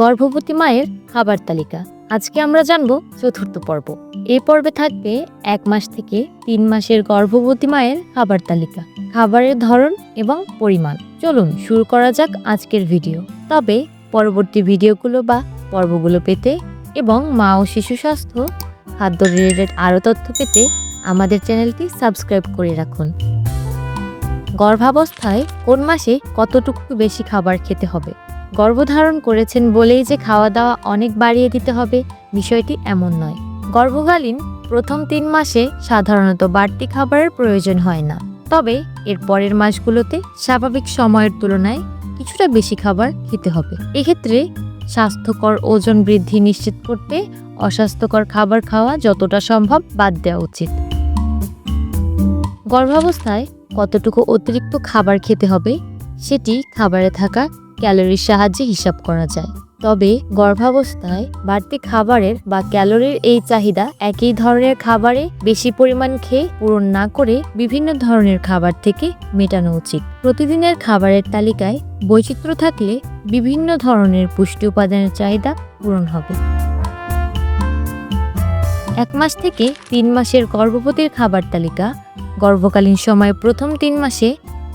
গর্ভবতী মায়ের খাবার তালিকা। আজকে আমরা জানব চতুর্থ পর্ব। এই পর্বে থাকবে এক মাস থেকে তিন মাসের গর্ভবতী মায়ের খাবার তালিকা, খাবারের ধরন এবং পরিমাণ। চলুন শুরু করা যাক আজকের ভিডিও। তবে পরবর্তী ভিডিওগুলো বা পর্বগুলো পেতে এবং মা ও শিশু স্বাস্থ্য, খাদ্য রিলেটেড আরও তথ্য পেতে আমাদের চ্যানেলটি সাবস্ক্রাইব করে রাখুন। গর্ভাবস্থায় কোন মাসে কতটুকু বেশি খাবার খেতে হবে? গর্ভধারণ করেছেন বলেই যে খাওয়া দাওয়া অনেক বাড়িয়ে দিতে হবে, বিষয়টি এমন নয়। গর্ভকালীন প্রথম তিন মাসে সাধারণত বাড়তি খাবারের প্রয়োজন হয় না। তবে এর পরের মাসগুলোতে স্বাভাবিক সময়ের তুলনায় কিছুটা বেশি খাবার খেতে হবে। এক্ষেত্রে স্বাস্থ্যকর ওজন বৃদ্ধি নিশ্চিত করতে অস্বাস্থ্যকর খাবার খাওয়া যতটা সম্ভব বাদ দেওয়া উচিত। গর্ভাবস্থায় কতটুকু অতিরিক্ত খাবার খেতে হবে, সেটি খাবারে থাকা ক্যালোরির সাহায্যে হিসাব করা যায়। তবে গর্ভাবস্থায় বাড়তি খাবারের বা ক্যালোরির এই চাহিদা একই ধরনের খাবারে বেশি পরিমাণ খেয়ে পূরণ না করে বিভিন্ন ধরনের খাবার থেকে মেটানো উচিত। প্রতিদিনের খাবারের তালিকায় বৈচিত্র্য থাকলে বিভিন্ন ধরনের পুষ্টি উপাদানের চাহিদা পূরণ হবে। এক মাস থেকে তিন মাসের গর্ভবতীর খাবার তালিকা গর্ভকালীন সময়ে প্রথম তিন মাসে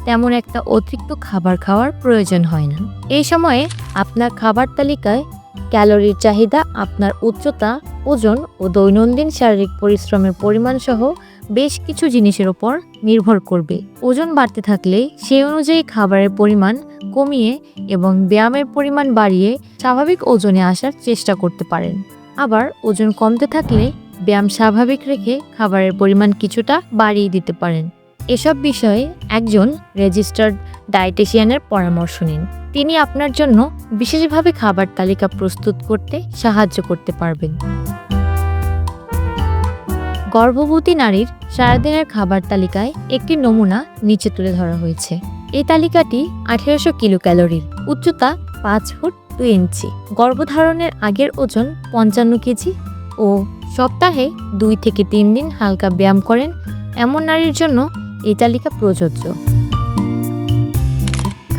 তেমন একটা অতিরিক্ত খাবার খাওয়ার প্রয়োজন হয় না। এই সময়ে আপনার খাবার তালিকায় ক্যালোরির চাহিদা, আপনার উচ্চতা, ওজন ও দৈনন্দিন শারীরিক পরিশ্রমের পরিমাণ সহ বেশ কিছু জিনিসের ওপর নির্ভর করবে। ওজন বাড়তে থাকলে সেই অনুযায়ী খাবারের পরিমাণ কমিয়ে এবং ব্যায়ামের পরিমাণ বাড়িয়ে স্বাভাবিক ওজনে আসার চেষ্টা করতে পারেন। আবার ওজন কমতে থাকলে ব্যায়াম স্বাভাবিক রেখে খাবারের পরিমাণ কিছুটা বাড়িয়ে দিতে পারেন। এসব বিষয়ে একজন রেজিস্টার্ড ডায়েটিশিয়ানের পরামর্শ নিন। তিনি আপনার জন্য বিশেষভাবে খাবার তালিকা প্রস্তুত করতে সাহায্য করতে পারবেন। গর্ভবতী নারীর সারাদিনের খাবার তালিকায় একটি নমুনা নিচে তুলে ধরা হয়েছে। এই তালিকাটি আঠেরোশো কিলো ক্যালোরির উচ্চতা পাঁচ ফুট দুই ইঞ্চি, গর্ভধারণের আগের ওজন পঞ্চান্ন কেজি ও সপ্তাহে দুই থেকে তিন দিন হালকা ব্যায়াম করেন। এমন নারীর জন্য এই তালিকা প্রযোজ্য।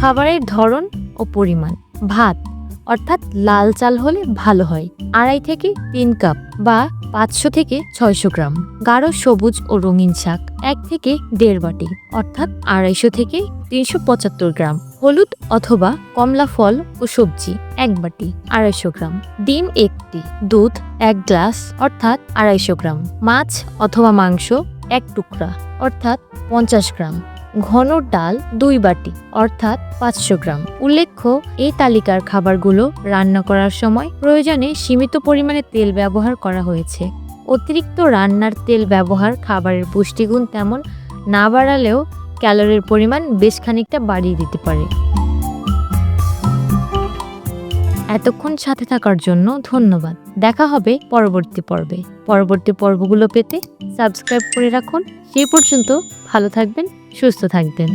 খাবারের ধরন ও পরিমাণ। ভাত, অর্থাৎ লাল চাল হলে ভালো হয়। আড়াই থেকে তিন কাপ বা পাঁচশো থেকে ছয়শো গ্রাম। গাঢ় সবুজ ও রঙিন শাক এক থেকে দেড় বাটি, অর্থাৎ আড়াইশো থেকে তিনশো পঁচাত্তর গ্রাম। হলুদ অথবা কমলা ফল ও সবজি এক বাটি, আড়াইশো গ্রাম। ডিম একটি, দুধ এক গ্লাস, অর্থাৎ আড়াইশো গ্রাম। মাছ অথবা মাংস এক টুকরা। অর্থাৎ পঞ্চাশ গ্রাম। ঘন ডাল দুই বাটি, অর্থাৎ পাঁচশো গ্রাম। উল্লেখ্য, এই তালিকার খাবারগুলো রান্না করার সময় প্রয়োজনে সীমিত পরিমাণে তেল ব্যবহার করা হয়েছে। অতিরিক্ত রান্নার তেল ব্যবহার খাবারের পুষ্টিগুণ তেমন না বাড়ালেও ক্যালোরির পরিমাণ বেশ খানিকটা বাড়িয়ে দিতে পারে। এতক্ষণ সাথে থাকার জন্য ধন্যবাদ। দেখা হবে পরবর্তী পর্বে। পরবর্তী পর্বগুলো পেতে সাবস্ক্রাইব করে রাখুন। সেই পর্যন্ত ভালো থাকবেন, সুস্থ থাকবেন।